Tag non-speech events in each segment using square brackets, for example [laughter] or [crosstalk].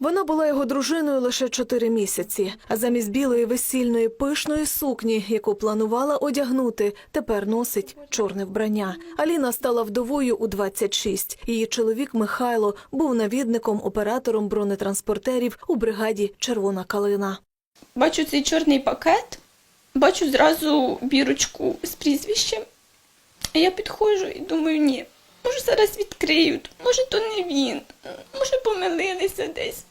Вона була його дружиною лише чотири місяці, а замість білої весільної пишної сукні, яку планувала одягнути, тепер носить чорне вбрання. Аліна стала вдовою у 26. Її чоловік Михайло був навідником, оператором бронетранспортерів у бригаді Червона калина. Бачу цей чорний пакет, бачу зразу бірочку з прізвищем. Я підходжу і думаю, ні, може зараз відкриють, може то не він, може помилилися десь.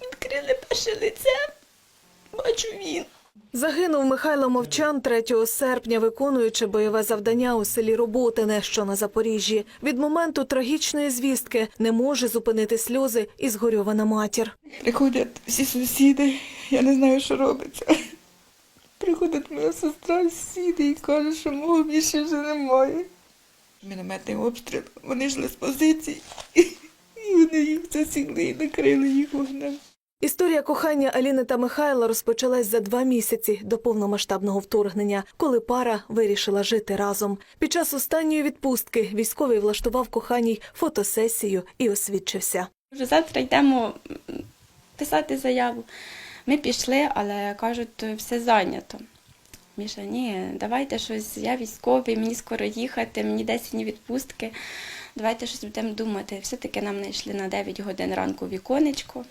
Відкрили перше лице, бачу він. Загинув Михайло Мовчан 3 серпня, виконуючи бойове завдання у селі Роботине, що на Запоріжжі. Від моменту трагічної звістки не може зупинити сльози і згорьована матір. Приходять всі сусіди, я не знаю, що робиться. Приходить моя сестра, сусіди і каже, що мого більше вже немає. Мінометний обстріл, вони йшли з позицій, [laughs] і вони їх засікли і накрили їх вогнем. Історія кохання Аліни та Михайла розпочалась за два місяці до повномасштабного вторгнення, коли пара вирішила жити разом. Під час останньої відпустки військовий влаштував коханій фотосесію і освідчився. Вже завтра йдемо писати заяву. Ми пішли, але кажуть, все зайнято. Міша, ні, давайте щось, я військовий, мені скоро їхати, мені 10 днів відпустки. Давайте щось будемо думати. Все-таки нам знайшли на 9 годин ранку віконечко.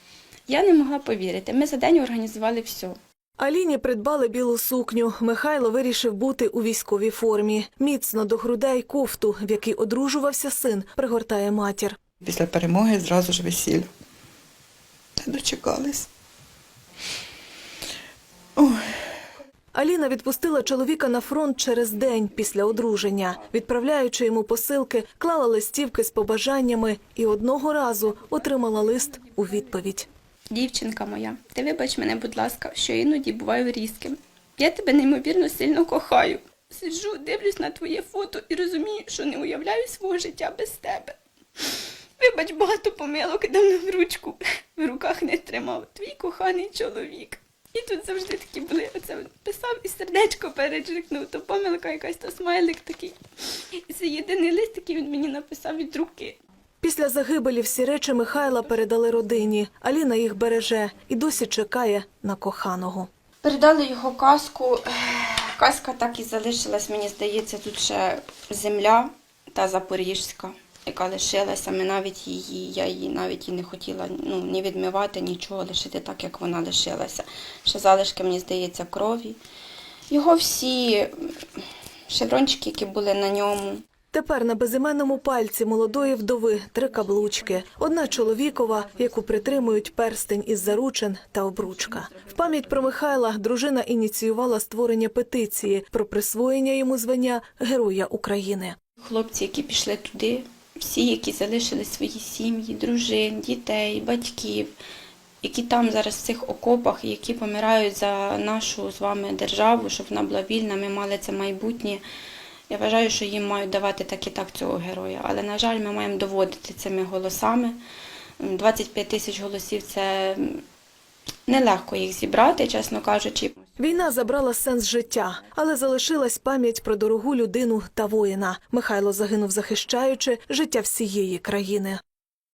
Я не могла повірити. Ми за день організували все. Аліні придбали білу сукню. Михайло вирішив бути у військовій формі. Міцно до грудей кофту, в якій одружувався син, пригортає матір. Після перемоги зразу ж весілля. Та дочекались. Ой, Аліна відпустила чоловіка на фронт через день після одруження. Відправляючи йому посилки, клала листівки з побажаннями і одного разу отримала лист у відповідь. Дівчинка моя, ти вибач мене, будь ласка, що іноді буваю різким. Я тебе неймовірно сильно кохаю. Сиджу, дивлюсь на твоє фото і розумію, що не уявляю свого життя без тебе. Вибач, багато помилок давно в ручку в руках не тримав. Твій коханий чоловік. І тут завжди такі були. Оце і сердечко перечеркнув, то помилка якась, то смайлик такий. І це єдиний лист, який він мені написав від руки. Після загибелі всі речі Михайла передали родині. Аліна їх береже і досі чекає на коханого. Передали його казку. Ех, Казка так і залишилась, мені здається, тут ще земля та Запорізька, яка лишилася. Ми навіть її, я її навіть і не хотіла ну, ні відмивати, нічого, лишити так, як вона лишилася. Ще залишки, мені здається, крові. Його всі шеврончики, які були на ньому, Тепер на безіменному пальці молодої вдови три каблучки. Одна чоловікова, яку притримують перстень із заручин та обручка. В пам'ять про Михайла дружина ініціювала створення петиції про присвоєння йому звання Героя України. Хлопці, які пішли туди, всі, які залишили свої сім'ї, дружин, дітей, батьків, які там зараз в цих окопах, які помирають за нашу з вами державу, щоб вона була вільна, ми мали це майбутнє. Я вважаю, що їм мають давати так і так цього героя. Але, на жаль, ми маємо доводити цими голосами. 25 тисяч голосів це нелегко їх зібрати, чесно кажучи. Війна забрала сенс життя, але залишилась пам'ять про дорогу людину та воїна. Михайло загинув захищаючи життя всієї країни.